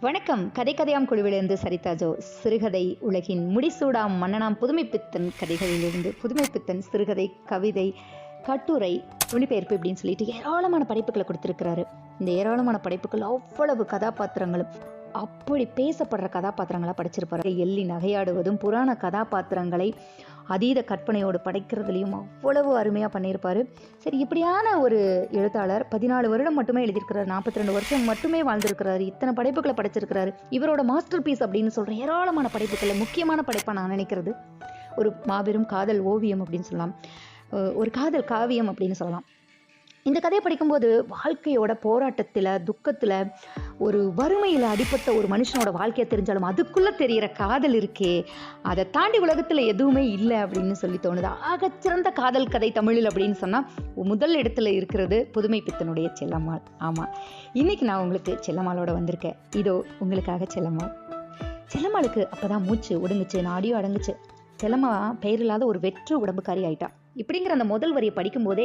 வணக்கம். கதை கதையாம் குழுவிலிருந்து சரிதா ஜோ. சிறுகதை உலகின் முடிசூடாம் மன்னனாம் புதுமைப்பித்தன் கதைகளிலிருந்து புதுமைப்பித்தன் சிறுகதை கவிதை கட்டுரை மொழிபெயர்ப்பு இப்படின்னு சொல்லிட்டு ஏராளமான படைப்புகளை கொடுத்துருக்கிறாரு. இந்த ஏராளமான படைப்புகள் அவ்வளவு கதாபாத்திரங்களும் அப்படி பேசப்படுற கதாபாத்திரங்களா படிச்சிருப்பாரு. எள்ளி நகையாடுவதும் புராண கதாபாத்திரங்களை அதீத கற்பனையோடு படைக்கிறதுலையும் அவ்வளவு அருமையாக பண்ணியிருப்பார். சரி இப்படியான ஒரு எழுத்தாளர் பதினாலு வருடம் மட்டுமே எழுதியிருக்கிறார் நாற்பத்தி ரெண்டு வருஷம் மட்டுமே வாழ்ந்திருக்கிறாரு இத்தனை படைப்புகளை படைச்சிருக்கிறாரு இவரோட மாஸ்டர் பீஸ் அப்படின்னு சொல்கிற ஏராளமான படைப்புகளை முக்கியமான படைப்பாக நான் நினைக்கிறது. ஒரு மாபெரும் காதல் ஓவியம் அப்படின்னு சொல்லலாம். ஒரு காதல் காவியம் அப்படின்னு சொல்லலாம். இந்த கதையை படிக்கும்போது வாழ்க்கையோட போராட்டத்தில் துக்கத்தில் ஒரு வறுமையில் அடிப்பட்ட ஒரு மனுஷனோட வாழ்க்கையை தெரிஞ்சாலும் அதுக்குள்ளே தெரிகிற காதல் இருக்கே அதை தாண்டி உலகத்தில் எதுவுமே இல்லை அப்படின்னு சொல்லி தோணுது. ஆகச்சிறந்த காதல் கதை தமிழில் அப்படின்னு சொன்னால் முதல் இடத்துல இருக்கிறது புதுமை பித்தனுடைய செல்லம்மாள். ஆமாம் இன்றைக்கி நான் உங்களுக்கு செல்லம்மாளோட வந்திருக்கேன். இதோ உங்களுக்காக செல்லம்மாள். செல்லம்மாளுக்கு அப்பதான் மூச்சு ஒடுங்குச்சு நாடியும் அடங்குச்சு. செல்லம்மா பெயரில்லாத ஒரு வெற்று உடம்புக்காரி ஆயிட்டா. இப்படிங்கிற அந்த முதல் வரியை படிக்கும்போதே